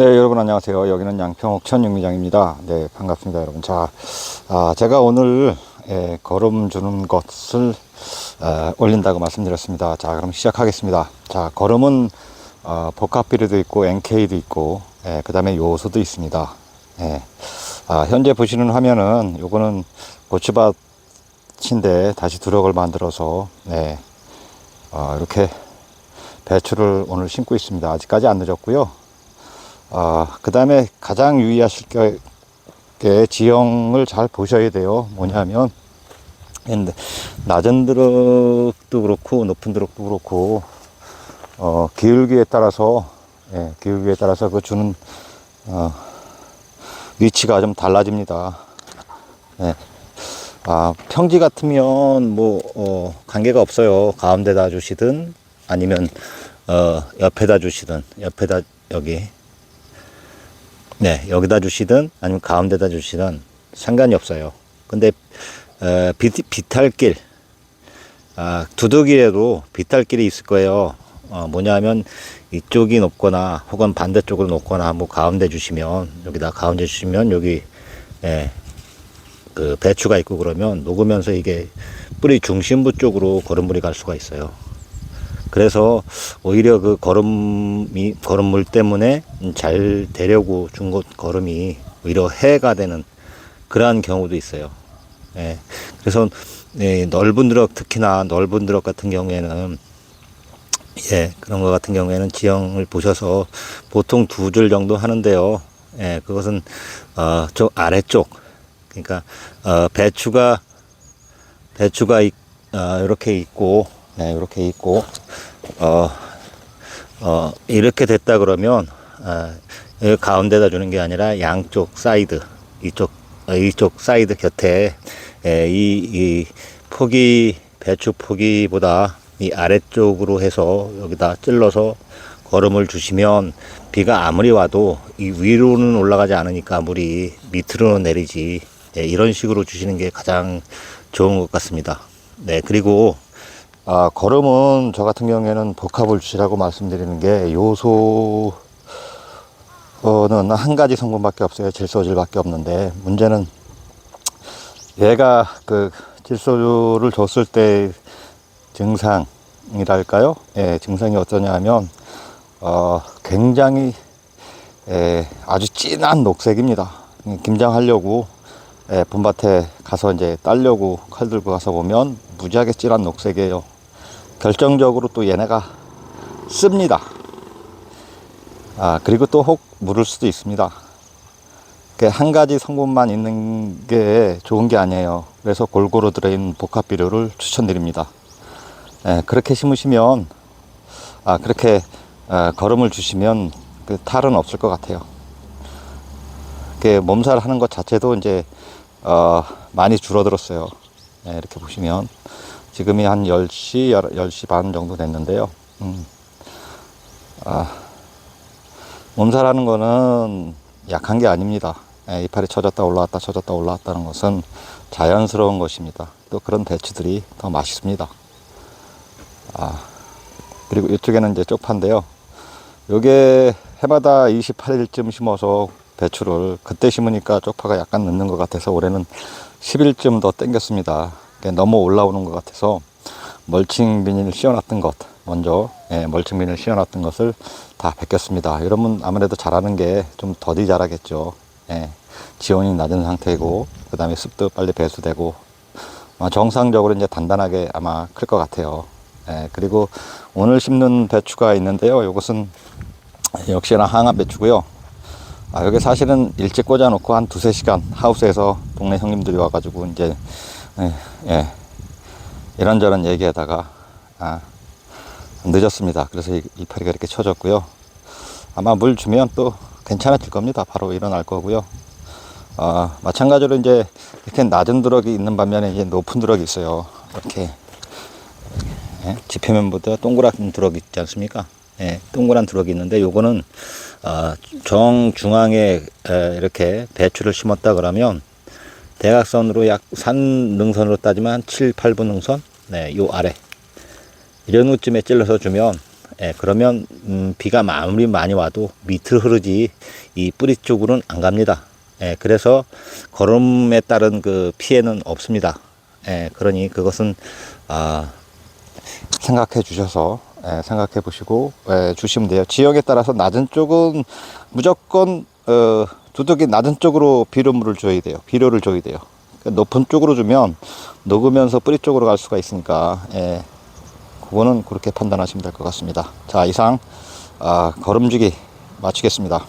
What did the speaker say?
네, 여러분 안녕하세요. 여기는 양평 천육미장입니다. 네, 반갑습니다, 여러분. 자, 아, 제가 오늘 예, 걸음 주는 것을 어, 올린다고 말씀드렸습니다. 자, 그럼 시작하겠습니다. 자, 걸음은 어, 복합비료도 있고 NK도 있고 예, 그 다음에 요소도 있습니다. 예. 아, 현재 보시는 화면은 요거는 고추밭인데 다시 두럭을 만들어서 네, 어, 이렇게 배추를 오늘 심고 있습니다. 아직까지 안 늦었고요. 어, 그 다음에 가장 유의하실 게, 게 지형을 잘 보셔야 돼요. 뭐냐면, 낮은 드럭도 그렇고, 높은 드럭도 그렇고, 어, 기울기에 따라서, 예, 기울기에 따라서 그 주는, 어, 위치가 좀 달라집니다. 예. 아, 평지 같으면 뭐, 어, 관계가 없어요. 가운데다 주시든, 아니면, 어, 옆에다 주시든, 옆에다, 여기, 네, 여기다 주시든 아니면 가운데다 주시든 상관이 없어요. 근데 어, 비, 비탈길, 아, 두둑이에도 비탈길이 있을 거예요. 어, 뭐냐면 이쪽이 높거나 혹은 반대쪽으로 높거나 뭐 가운데 주시면 여기다 가운데 주시면 여기 예, 그 배추가 있고 그러면 녹으면서 이게 뿌리 중심부 쪽으로 걸음물이 갈 수가 있어요. 그래서 오히려 그 걸음이 걸음물 때문에 잘 되려고 준 것 걸음이 오히려 해가 되는 그러한 경우도 있어요. 예. 그래서 예, 넓은 드럭 특히나 넓은 드럭 같은 경우에는 예, 그런 것 같은 경우에는 지형을 보셔서 보통 두 줄 정도 하는데요. 예, 그것은 어, 저 아래쪽 그러니까 어, 배추가 배추가 있, 어, 이렇게 있고 네, 이렇게 있고 어, 어, 이렇게 됐다 그러면 어, 가운데다 주는 게 아니라 양쪽 사이드 이쪽 어, 이쪽 사이드 곁에 예, 이, 이 폭이 배추 폭이보다 이 아래쪽으로 해서 여기다 찔러서 걸음을 주시면 비가 아무리 와도 이 위로는 올라가지 않으니까 물이 밑으로는 내리지 예, 이런 식으로 주시는 게 가장 좋은 것 같습니다. 네 그리고 아, 걸음은 저 같은 경우에는 복합을 주시라고 말씀드리는 게 요소는 한 가지 성분밖에 없어요. 질소질밖에 없는데 문제는 얘가 그 질소를 줬을 때 증상이랄까요? 예, 증상이 어떠냐 하면 어, 굉장히 예, 아주 진한 녹색입니다. 김장하려고 예, 봄밭에 가서 이제 따려고 칼 들고 가서 보면 무지하게 진한 녹색이에요. 결정적으로 또 얘네가 씁니다. 아, 그리고 또 혹 물을 수도 있습니다. 그한 가지 성분만 있는 게 좋은 게 아니에요. 그래서 골고루 들어있는 복합 비료를 추천드립니다. 예, 그렇게 심으시면, 아, 그렇게 어, 걸음을 주시면 그 탈은 없을 것 같아요. 그 몸살 하는 것 자체도 이제 어, 많이 줄어들었어요. 네, 이렇게 보시면 지금이 한 10시, 10시 반 정도 됐는데요. 음. 아, 몸살하는 거는 약한 게 아닙니다. 예, 이파리 쳐졌다 올라왔다 쳐졌다 올라왔다는 것은 자연스러운 것입니다. 또 그런 배추들이 더 맛있습니다. 아, 그리고 이쪽에는 이제 쪽파인데요. 요게 해마다 28일쯤 심어서 배추를 그때 심으니까 쪽파가 약간 늦는 것 같아서 올해는 10일쯤 더 땡겼습니다. 너무 올라오는 것 같아서 멀칭 비닐 씌워놨던 것 먼저 예, 멀칭 비닐 씌워놨던 것을 다 벗겼습니다. 여러분 아무래도 자라는 게 좀 더디 자라겠죠. 예, 지온이 낮은 상태고 그 다음에 습도 빨리 배수되고 아마 정상적으로 이제 단단하게 아마 클 것 같아요. 예, 그리고 오늘 심는 배추가 있는데요. 이것은 역시나 항암 배추고요. 아, 여기 사실은 일찍 꽂아놓고 한 두세 시간 하우스에서 동네 형님들이 와가지고 이제, 예, 예, 이런저런 얘기하다가, 아, 늦었습니다. 그래서 이, 이파리가 이렇게 쳐졌고요. 아마 물 주면 또 괜찮아질 겁니다. 바로 일어날 거고요. 아, 마찬가지로 이제 이렇게 낮은 드럭이 있는 반면에 이제 높은 드럭이 있어요. 이렇게, 예, 지표면보다 동그란 드럭 있지 않습니까? 예, 동그란 드럭이 있는데 요거는 어, 정중앙에 에, 이렇게 배추를 심었다 그러면 대각선으로 약 산 능선으로 따지면 한 7, 8분 능선 네, 요 아래 이런 곳쯤에 찔러서 주면 예, 그러면 음, 비가 아무리 많이 와도 밑으로 흐르지 이 뿌리 쪽으로는 안 갑니다. 예, 그래서 거름에 따른 그 피해는 없습니다. 예, 그러니 그것은 아, 생각해 주셔서 예, 생각해 보시고 예, 주시면 돼요. 지역에 따라서 낮은 쪽은 무조건 어, 두둑이 낮은 쪽으로 비료물을 줘야 돼요. 비료를 줘야 돼요. 그러니까 높은 쪽으로 주면 녹으면서 뿌리 쪽으로 갈 수가 있으니까 예, 그거는 그렇게 판단하시면 될 것 같습니다. 자 이상 아, 걸음주기 마치겠습니다.